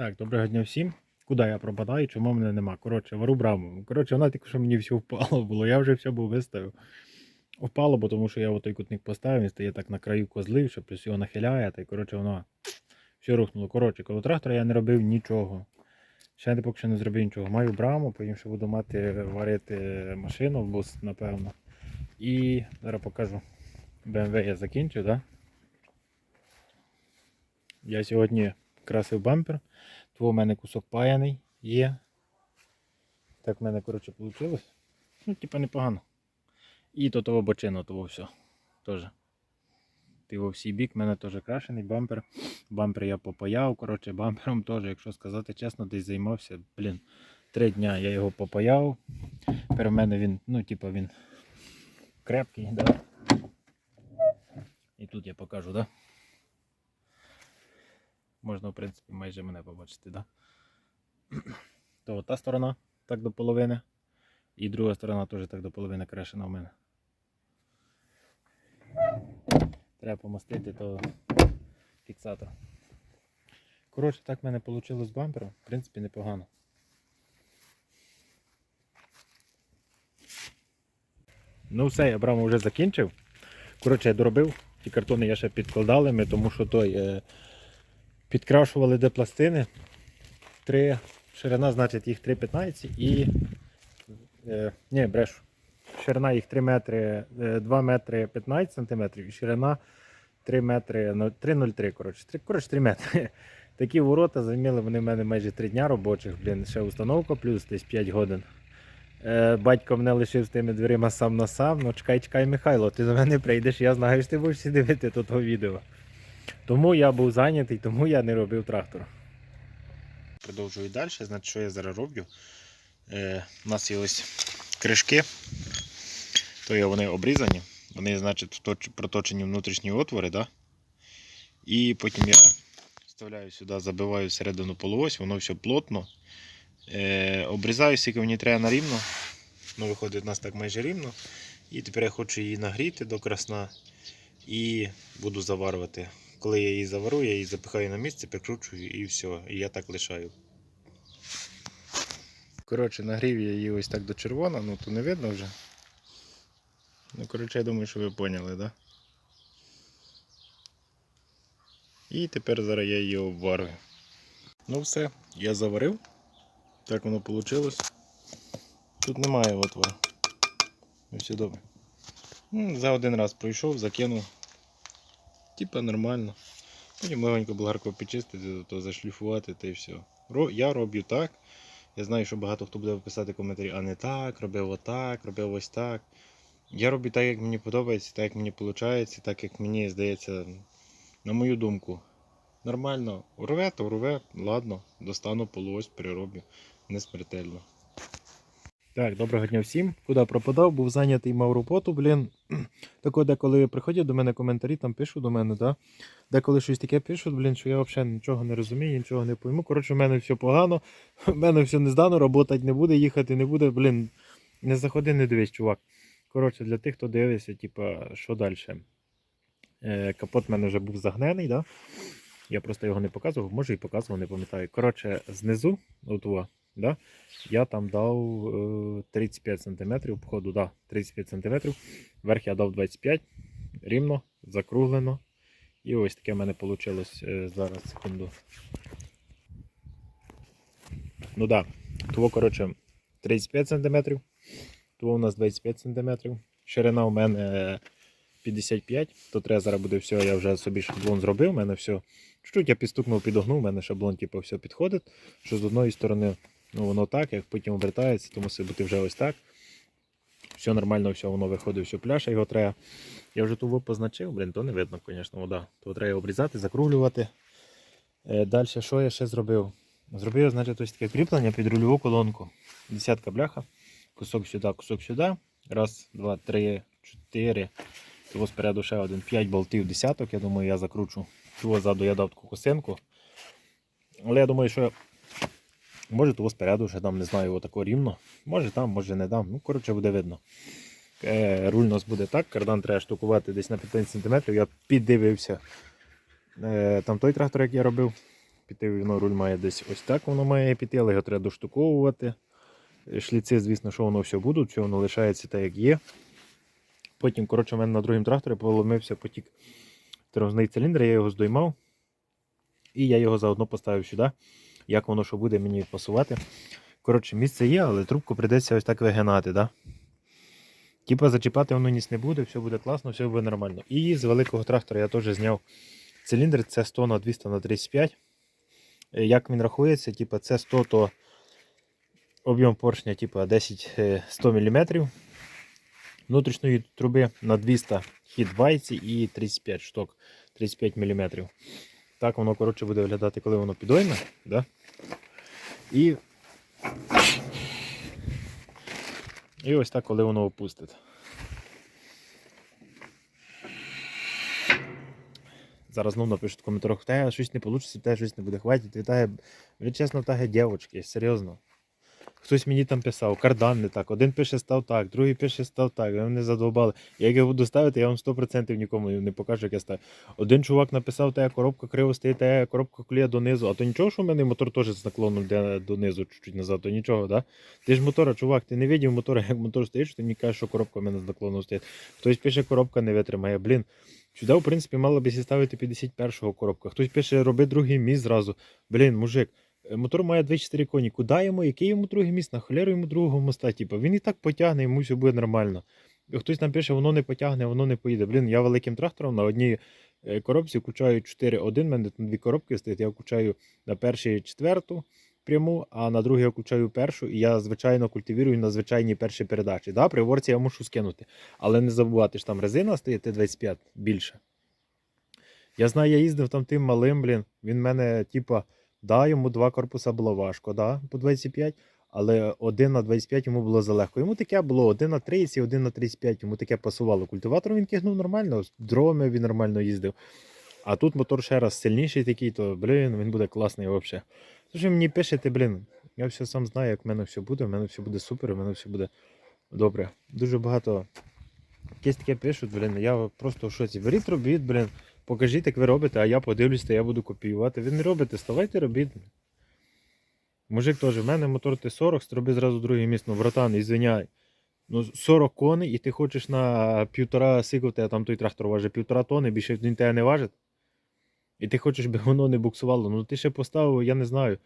Так, доброго дня всім. Куди я пропадаю, чому мене нема? Коротше, вару браму. Коротше, вона тільки що мені все впало було. Я вже все був виставив. Впало, бо тому що я отой кутник поставив, він стає так на краю козлив, що плюс його нахиляє, та й коротше воно все рухнуло. Коротше, коло трактора я не робив нічого. Ще не поки що не зробив нічого. Маю браму, потім ще буду мати варити машину в бус, напевно. І зараз покажу. BMW я закінчив, так? Да? Я сьогодні красив бампер. То у мене кусок паяний є. Так в мене, коротше, вийшло. Ну, типа непогано. І то того бочину, того все. Теж. Ти всій бік, в мене теж крашений бампер. Бампер я попаяв. Коротше, бампером теж, якщо сказати чесно, десь займався. Блін, три дня я його попаяв. Тепер в мене він, ну, типа він крепкий, да? І тут я покажу, да? Можна, в принципі, майже мене побачити, да? То та сторона так до половини. І друга сторона теж так до половини крашена в мене. Треба помастити то фіксатор. Коротше, так в мене вийшло з бампером. В принципі, непогано. Ну все, я браму вже закінчив. Коротше, я доробив. Ті картони я ще підкладали ми, тому що той. Е, підкрашували де пластини. Три, ширина, значить, їх 3,15 і. Е, ні, брешу. Ширина їх 3 метри, е, 2 метри 15 сантиметрів і ширина 3 метри, ну, 3,03, коротше, 3, коротше, 3 метри. Такі ворота займіли вони в мене майже 3 дня робочих, блін, ще установка, плюс десь 5 годин. Е, батько мене лишив з тими дверима сам на сам. Ну чекай, чекай, Михайло, ти до мене прийдеш, я знаю, що ти будеш дивити тут відео. Тому я був зайнятий, тому я не робив трактор. Продовжую далі. Значить, що я зараз роблю? Е, у нас є ось кришки, то є вони обрізані. Вони, значить, проточені внутрішні отвори, да? і потім я вставляю сюди, забиваю всередину полуось, воно все плотно. Е, обрізаю, скільки мені треба на рівно. Ну, виходить у нас так майже рівно. І тепер я хочу її нагріти до красна і буду заварювати. Коли я її завару, я її запихаю на місце, прикручую і все. І я так лишаю. Коротше, нагрів я її ось так до червона, ну то не видно вже. Ну, коротше, я думаю, що ви поняли, да? І тепер зараз я її обварую. Ну все, я заварив. Так воно вийшло. Тут немає отвору. І все добре. Ну, За один раз пройшов, закинув. Типа нормально. Потім легенько болгарку підчистити, то зашліфувати та і все. Я роблю так. Я знаю, що багато хто буде писати коментарі, а не так, робив отак, робив ось так. Я роблю так, як мені подобається, так як мені виходить, так як мені здається, на мою думку. Нормально. Урве, то урве, ладно, достану полуось, перероблю. Не смертельно. Так, доброго дня всім. Куди пропадав, був зайнятий, мав роботу, блін. Так от деколи приходять до мене коментарі, там пишуть до мене, да? деколи щось таке пишуть, блін, що я взагалі нічого не розумію, нічого не пойму. Коротше, в мене все погано, в мене все не здано, роботати не буде, їхати не буде, блін. Не заходи, не дивись, чувак. Коротше, для тих, хто дивиться, типа, що далі. Е, капот в мене вже був загнений, да? я просто його не показував, може і показував, не пам'ятаю. Коротше, знизу, от, да? я там дав е, 35 см обходу, да, 35 см. Верх я дав 25 рівно, закруглено. І ось таке в мене вийшло зараз, секунду. Ну да. того, коротше, 35 см, того у нас 25 см. Ширина у мене 55, то треба зараз буде все, я вже собі шаблон зробив, у мене все. Чуть-чуть я підстукнув, підогнув, у мене шаблон типу, все підходить. Що з одної сторони ну, воно так, як потім обертається, то мусить бути вже ось так. Все нормально, все воно виходить, все пляша, його треба. Я вже ту позначив, блін, то не видно, звісно, вода. То треба обрізати, закруглювати. Е, Далі, що я ще зробив? Зробив, значить, ось таке кріплення під рульову колонку. Десятка бляха. Кусок сюди, кусок сюди. Раз, два, три, чотири. Того спереду ще один. П'ять болтів десяток. Я думаю, я закручу. Того ззаду я дав таку косинку. Але я думаю, що може того спереду ще дам, не знаю, отако рівно. Може там, може не дам. Ну, коротше, буде видно. Е, руль у нас буде так. Кардан треба штукувати десь на 15 см. Я піддивився. Е, там той трактор, як я робив. піти, воно руль має десь ось так воно має піти, але його треба доштуковувати. Шліци, звісно, що воно все буде, все воно лишається так, як є. Потім, коротше, у мене на другому тракторі поломився потік тормозний циліндр, я його здоймав. І я його заодно поставив сюди. Як воно що буде мені пасувати. Коротше, місце є, але трубку прийдеться ось так вигинати. Да? Типа зачіпати воно ніс не буде, все буде класно, все буде нормально. І з великого трактора я теж зняв циліндр, це 100 на 200 на 35. Е, Як він рахується, типа це 100, то об'єм поршня типа 10 е, 100 мм. Внутрішньої труби на 200 хід вайці і 35 штук, 35 мм. Так воно коротше буде виглядати, коли воно підойме. Да? І І ось так, коли воно опустить. Зараз знову напишуть в коментарях, та щось не вийде, те щось не буде хватить. Вітає, чесно, та дівчатки, серйозно. Хтось мені там писав, кардан не так. Один пише став так, другий пише став так. Ви мене задовбали. Як я буду ставити, я вам 100% нікому не покажу, як я ставлю. Один чувак написав, та коробка криво стоїть, та коробка кліє донизу. А то нічого, що в мене мотор теж з наклоном йде донизу, чуть-чуть назад, то нічого, да? Ти ж мотора, чувак, ти не видів мотора, як мотор стоїть, ти мені кажеш, що коробка в мене з наклоном стоїть. Хтось пише, коробка не витримає. Блін. Сюди, в принципі, мало б ставити 51-го коробка. Хтось пише, роби другий міст зразу. Блін, мужик. Е, Мотор має 24 коні. Куди йому? Який йому другий міст? На холеру йому другого моста. Типу, він і так потягне, йому все буде нормально. Хтось нам пише, воно не потягне, воно не поїде. Блін, я великим трактором на одній е, коробці включаю 4-1, мене там дві коробки стоять. Я включаю на першій четверту пряму, а на другій я включаю першу, і я звичайно культивірую на звичайній першій передачі. Да, при ворці я мушу скинути. Але не забувати, що там резина стоїть Т-25 більше. Я знаю, я їздив там тим малим, блін. Він мене, типа, да, йому два корпуса було важко, да, по 25, але один на 25 йому було залегко. Йому таке було один на 30 і один на 35, йому таке пасувало. Культиватор він кигнув нормально, з дровами він нормально їздив. А тут мотор ще раз сильніший такий, то, блін, він буде класний взагалі. Тож мені пишете, блін, я все сам знаю, як в мене все буде, в мене все буде супер, в мене все буде добре. Дуже багато якесь таке пишуть, блін, я просто в шоці. Беріть робіть, блін, покажіть, як ви робите, а я подивлюсь, та я буду копіювати. Ви не робите, ставайте, робіть. Мужик теж, в мене мотор Т-40, зроби зразу другий міст, ну, братан, ізвиняй. Ну, 40 коней, і ти хочеш на півтора сикувати, а там той трактор важить півтора тони, більше він тебе не важить. І ти хочеш, би воно не буксувало. Ну ти ще поставив, я не знаю.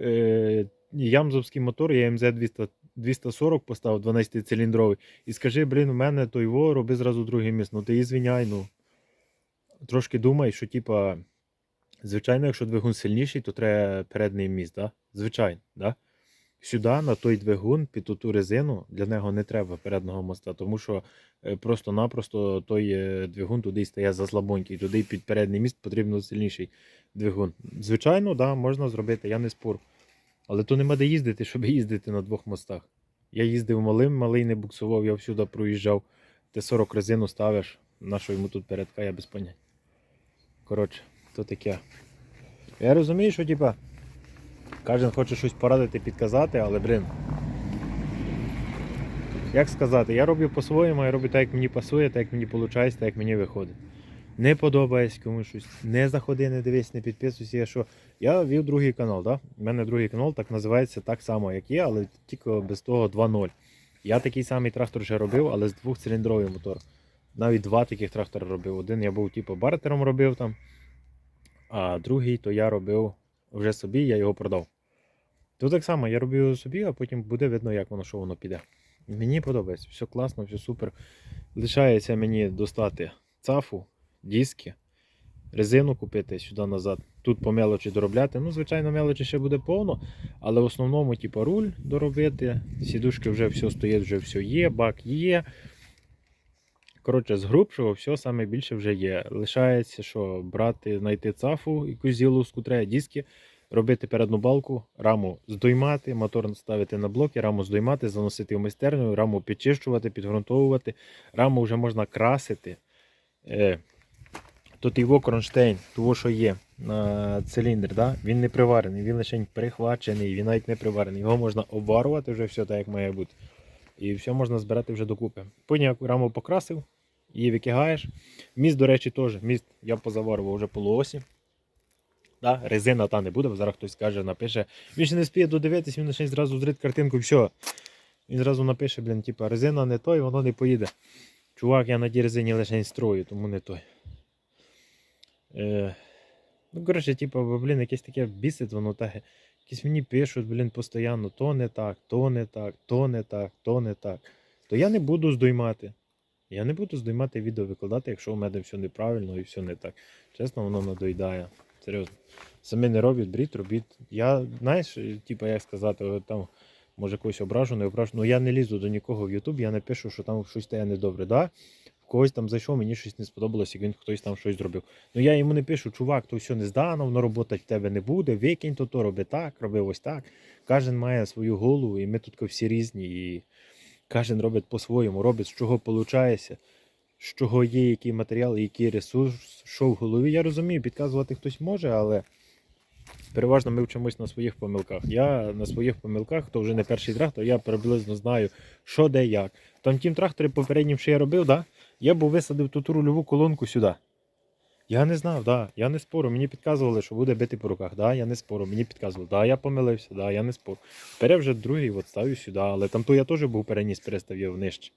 Е, Ямзовський мотор, я МЗ-240 поставив 12-циліндровий. І скажи, блін, у мене той во, роби зразу другий міст. Ну ти і звіняй, ну. Трошки думай, що типа, звичайно, якщо двигун сильніший, то треба передній міст, да? Звичайно, да? Сюди, на той двигун, під ту резину, для нього не треба переднього моста, тому що е, просто-напросто той е, двигун туди стає заслабонький, туди під передній міст потрібно сильніший двигун. Звичайно, да, можна зробити, я не спорю. Але то нема де їздити, щоб їздити на двох мостах. Я їздив малим, малий не буксував, я всюди проїжджав. Ти 40 резину ставиш, на що йому тут передка, я без понять. Коротше, то таке. Я розумію, що типа. Кожен хоче щось порадити, підказати, але, блін. Як сказати, я роблю по-своєму, я роблю так, як мені пасує, так як мені виходить, так як мені виходить. Не подобається комусь щось, не заходи, не дивись, не підписуйся. Я що. Я вів другий канал, да? У мене другий канал так називається так само, як є, але тільки без того 2.0. Я такий самий трактор вже робив, але з двохциліндровий мотор. Навіть два таких трактори робив. Один я був типу бартером робив там, а другий то я робив вже собі, я його продав. То так само, я його собі, а потім буде видно, як воно, що воно піде. Мені подобається, все класно, все супер. Лишається мені достати цафу, диски, резину купити сюди назад. Тут по мелочі доробляти. Ну, звичайно, мелочі ще буде повно, але в основному, типу, руль доробити. Сідушки вже все стоїть, вже все є, бак є. Коротше, з грубшого все саме більше вже є. Лишається, що брати, знайти цафу, якусь зіловську треба, диски, робити передну балку, раму здоймати, мотор ставити на блоки, раму здоймати, заносити в майстерню, раму підчищувати, підґрунтовувати. Раму вже можна красити. Е, Тут його кронштейн, того, що є на циліндр, да? він не приварений, він лише прихвачений, він навіть не приварений. Його можна обварувати вже все так, як має бути. І все можна збирати вже докупи. Потім раму покрасив, її викигаєш. Міст, до речі, теж. Міст я позаварював вже полуосі. Да? Резина та не буде, бо зараз хтось скаже, напише. Він ще не спіє додивитись, він почне зразу зрить картинку все. Він зразу напише, блін, типа, резина не той, воно не поїде. Чувак, я на тій резині лише строю, тому не той. Е, ну, коротше, типа, блін, якесь таке бісить, воно так. Якісь мені пишуть, блін, постійно, то не так, то не так, то не так, то не так. То я не буду здоймати. Я не буду здоймати відео викладати, якщо у мене все неправильно і все не так. Чесно, воно надоїдає. Серйозно. Самі не робіть, брід, робіть. Я, знаєш, типа, як сказати, там, може когось ображу, не ображу. Ну я не лізу до нікого в Ютуб, я не пишу, що там щось стає недобре. Да? Когось там зайшов, мені щось не сподобалось, і він хтось там щось зробив. Ну я йому не пишу, чувак, то все не здано, воно робота в тебе не буде, викинь то, то роби так, роби ось так. Кожен має свою голову, і ми тут всі різні. І кожен робить по-своєму, робить з чого виходить, з чого є який матеріал, який ресурс, що в голові. Я розумію, підказувати хтось може, але переважно ми вчимось на своїх помилках. Я на своїх помилках, хто вже не перший трактор, я приблизно знаю, що де як. Там тім тракторі попереднім, що я робив, да? Я був висадив тут рульову колонку сюди. Я не знав, да, я не спору. Мені підказували, що буде бити по руках. Да, я не спору. Мені підказували, да, я помилився, да, я не спору. Тепер я вже другий от ставлю сюди, але там то я теж був переніс, переставив нижче.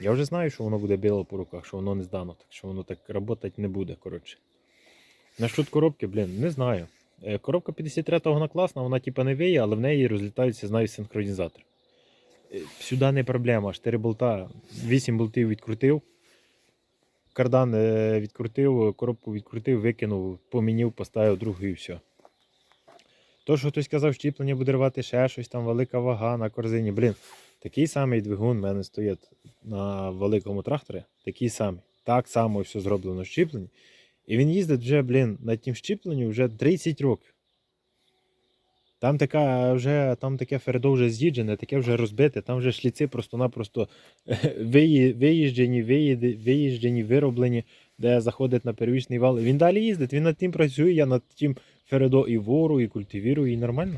Я вже знаю, що воно буде било по руках, що воно не здано, так що воно так працювати не буде, коротше. Насчет коробки, блін, не знаю. Е, Коробка 53-го вона класна, вона типа не виє, але в неї розлітаються, знаю, синхронізатор. Сюди не проблема. 4 болта, 8 болтів відкрутив. Кардан е, відкрутив, коробку відкрутив, викинув, помінів, поставив другу і все. То, що хтось казав, щіплення буде рвати ще щось, там велика вага на корзині. Блін, такий самий двигун в мене стоїть на великому тракторі. Такий самий. Так само все зроблено щіплення. І він їздить вже, блін, на тім щіпленні вже 30 років. Там така вже, там таке фердо вже з'їджене, таке вже розбите, там вже шліци просто-напросто виїжджені, виїжджені, вироблені, де заходить на первічний вал. Він далі їздить, він над тим працює, я над тим фердо і вору, і культивірую, і нормально.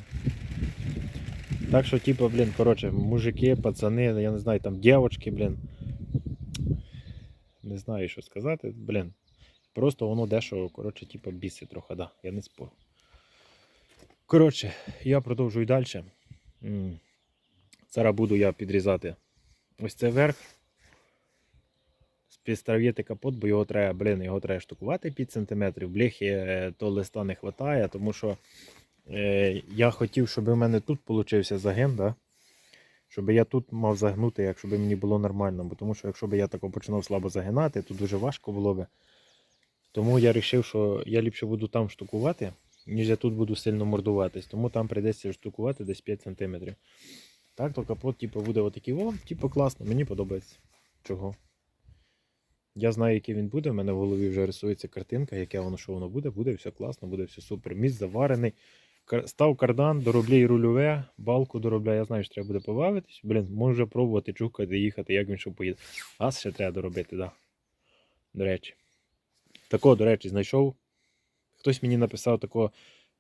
Так що, типу, блін, коротше, мужики, пацани, я не знаю, там дівчатки, блін. Не знаю, що сказати, блін. Просто воно дещо, коротше, типу, бісить трохи, да, я не спорю. Коротше, я продовжую далі. Зараз буду я підрізати ось це верх. Підставити капот, бо його треба, блін, його треба штукувати під сантиметрів. Бляхи е, то листа не вистачає, тому що е, я хотів, щоб у мене тут получився загин, да? щоб я тут мав загнути, якщо б мені було нормально. Бо тому що якщо б я тако починав слабо загинати, то дуже важко було б. Тому я вирішив, що я ліпше буду там штукувати, ніж я тут буду сильно мордуватись. Тому там прийдеться штукувати десь 5 см. Так, то капот типу, буде отакий, о, типу, класно, мені подобається. Чого? Я знаю, який він буде. У мене в голові вже рисується картинка, яке воно, що воно буде, буде все класно, буде все супер. Міст заварений. Став кардан, доробляй рульове, балку доробляй. Я знаю, що треба буде побавитись. Блін, можу вже пробувати чукати, їхати, як він що поїде. Газ ще треба доробити, так. Да. До речі. Такого, до речі, знайшов. Хтось мені написав, тако,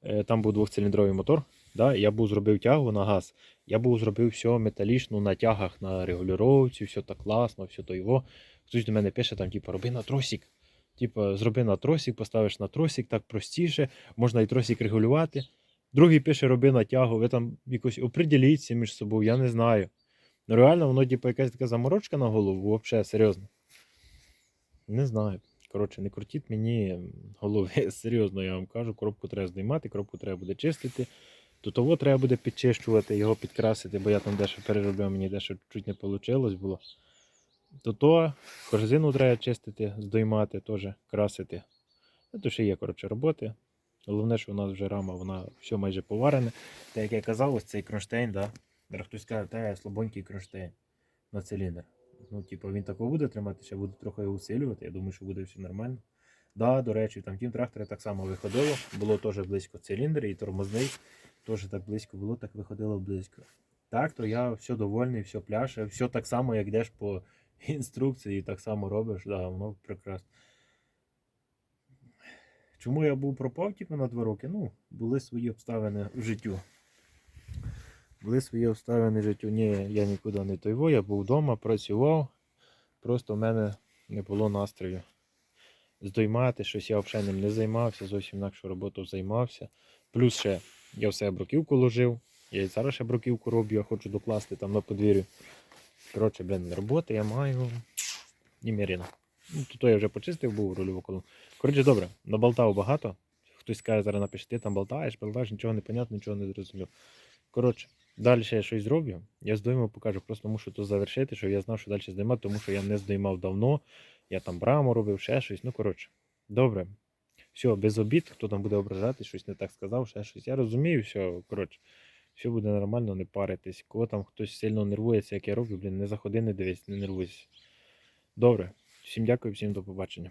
е, там був двохциліндровий мотор. Да? Я був зробив тягу на газ. Я був зробив все металічно на тягах, на регулюровці, все так класно, все то його. Хтось до мене пише, там, типу, роби на тросик. Типу, зроби на тросик, поставиш на тросик, так простіше, можна і тросик регулювати. Другий пише, роби на тягу, ви там якось оприділіться між собою, я не знаю. Ну реально, воно, типу, якась така заморочка на голову, взагалі, серйозно. Не знаю. Коротше, не крутіть мені голови. Серйозно, я вам кажу, коробку треба знімати, коробку треба буде чистити. Тут того треба буде підчищувати, його підкрасити, бо я там дещо переробляв, мені дещо чуть не вийшло було. То то корзину треба чистити, здоймати, теж красити. То ще є, коротше, роботи. Головне, що у нас вже рама, вона все майже поварене. Та як я казав, ось цей кронштейн, да? Хтось каже, та слабонький кронштейн на циліндр. Ну, типу, він такого буде тримати, ще буду трохи його усилювати. Я думаю, що буде все нормально. Да, до речі, там тім трактори так само виходило. Було теж близько циліндр і тормозний. Теж так близько було, так виходило близько. Так, то я все довольний, все пляше, все так само, як йдеш по інструкції, так само робиш, да, воно прекрасно. Чому я був пропав типу, на два роки? Ну, були свої обставини в життю. Були свої обставини життю. Ні, я нікуди не тойво, я був вдома, працював. Просто в мене не було настрою. здоймати щось, я взагалі ним не займався, зовсім інакшу роботу займався. Плюс ще я все бруківку ложив, я і зараз ще бруківку роблю, я хочу докласти там на подвір'ю. Коротше, блін, роботи я маю немерено. Ну, то, то я вже почистив, був рульову колону. Коротше, добре, наболтав багато. Хтось каже, зараз напиши, ти там болтаєш, болтаєш, нічого не понятно, нічого не зрозумів. Коротше, далі я щось зроблю. Я здойму покажу, просто мушу то завершити, щоб я знав, що далі здоймати, тому що я не здоймав давно. Я там браму робив, ще щось. Ну, коротше, добре. Все, без обід, хто там буде ображати, щось не так сказав, ще щось. Я розумію, все, коротше, все буде нормально, не паритись. Кого там хтось сильно нервується, як я роблю, блін, не заходи, не дивись, не нервуйся. Добре. Всім дякую, всім до побачення.